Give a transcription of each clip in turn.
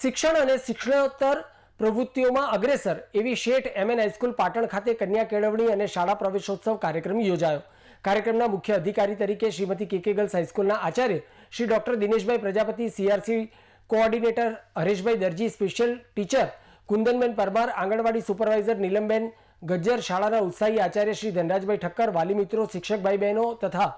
શિક્ષણ અને શિક્ષણોત્તર પ્રવૃત્તિઓમાં અગ્રેસર એવી શેઠ એમએન હાઈસ્કૂલ પાટણ ખાતે કન્યા કેળવણી અને શાળા પ્રવેશોત્સવ કાર્યક્રમ યોજાયો. કાર્યક્રમના મુખ્ય અધિકારી તરીકે શ્રીમતી કેકે ગર્લ્સ હાઈસ્કૂલના Acharya Shri doctor Dineshbhai Prajapati, CRC coordinator Hareshbhai Darji, special teacher Kundanben Parmar, anganwadi supervisor Nilamben Gajjar, શાળાના ઉત્સાહી આચાર્ય શ્રી ધનરાજભાઈ ઠક્કર, વાલી મિત્રો શિક્ષક ભાઈ બહેનો તથા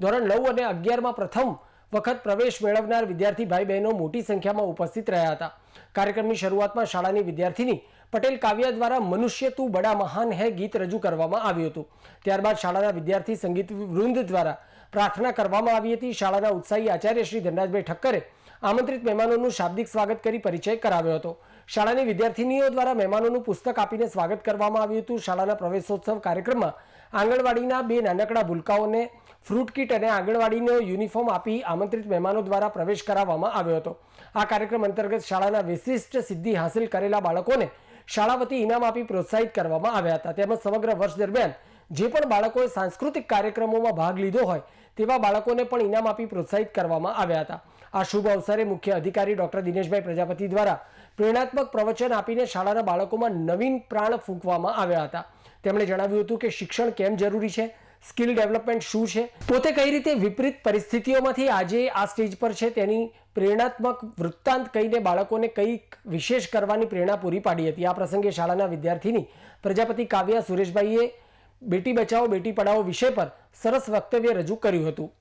ધોરણ નવ અને અગિયારમાં પ્રથમ વખત પ્રવેશ મેળવનાર વિદ્યાર્થી ભાઈ બહેનો મોટી સંખ્યામાં ઉપસ્થિત રહ્યા હતા. કાર્યક્રમની શરૂઆતમાં શાળાની વિદ્યાર્થીની પટેલ કાવ્યા દ્વારા મનુષ્ય તું બડા મહાન હે ગીત રજૂ કરવામાં આવ્યું હતું. ત્યારબાદ શાળાના વિદ્યાર્થી સંગીત વૃંદ દ્વારા પ્રાર્થના કરવામાં આવી હતી. શાળાના ઉત્સાહી આચાર્ય શ્રી ધનરાજભાઈ ઠક્કરે આમંત્રિત મહેમાનોનું શાબ્દિક સ્વાગત કરી પરિચય કરાવ્યો હતો. શાળાની વિદ્યાર્થીનીઓ દ્વારા મહેમાનોનું પુસ્તક આપીને સ્વાગત કરવામાં આવ્યું હતું. શાળાના પ્રવેશોત્સવ કાર્યક્રમમાં આંગણવાડીના બે નાનકડા ભૂલકાઓને ફ્રૂટ કીટ અને આંગણવાડીનો યુનિફોર્મ આપી આમંત્રિત મહેમાનો દ્વારા પ્રવેશ કરાવવામાં આવ્યો હતો. આ કાર્યક્રમ અંતર્ગત શાળાના વિશિષ્ટ સિદ્ધિ હાંસિલ કરેલા બાળકોને શાળા વતી ઇનામ આપી પ્રોત્સાહિત કરવામાં આવ્યા હતા. તેમજ સમગ્ર વર્ષ દરમિયાન જે પણ બાળકોએ સાંસ્કૃતિક કાર્યક્રમોમાં ભાગ લીધો હોય તેવા બાળકોને પણ ઇનામ આપી પ્રોત્સાહિત કરવામાં આવ્યા હતા. આ શુભ અવસરે મુખ્ય અધિકારી ડોક્ટર દિનેશભાઈ પ્રજાપતિ દ્વારા પ્રેરણાત્મક પ્રવચન આપીને શાળાના બાળકોમાં નવીન પ્રાણ ફૂંકવામાં આવ્યા હતા. તેમણે જણાવ્યું હતું કે શિક્ષણ કેમ જરૂરી છે? સ્કિલ ડેવલપમેન્ટ શું છે? પોતે કઈ રીતે વિપરીત પરિસ્થિતિઓમાંથી આજે આ સ્ટેજ પર છે તેની પ્રેરણાત્મક વૃત્તાંત કહીને બાળકોને કંઈક વિશેષ કરવાની પ્રેરણા પૂરી પાડી હતી. આ પ્રસંગે શાળાના વિદ્યાર્થીની પ્રજાપતિ કાવ્યા સુરેશભાઈએ બેટી બચાવો, બેટી પઢાઓ વિષય પર સરસ વક્તવ્ય રજૂ કર્યું હતું.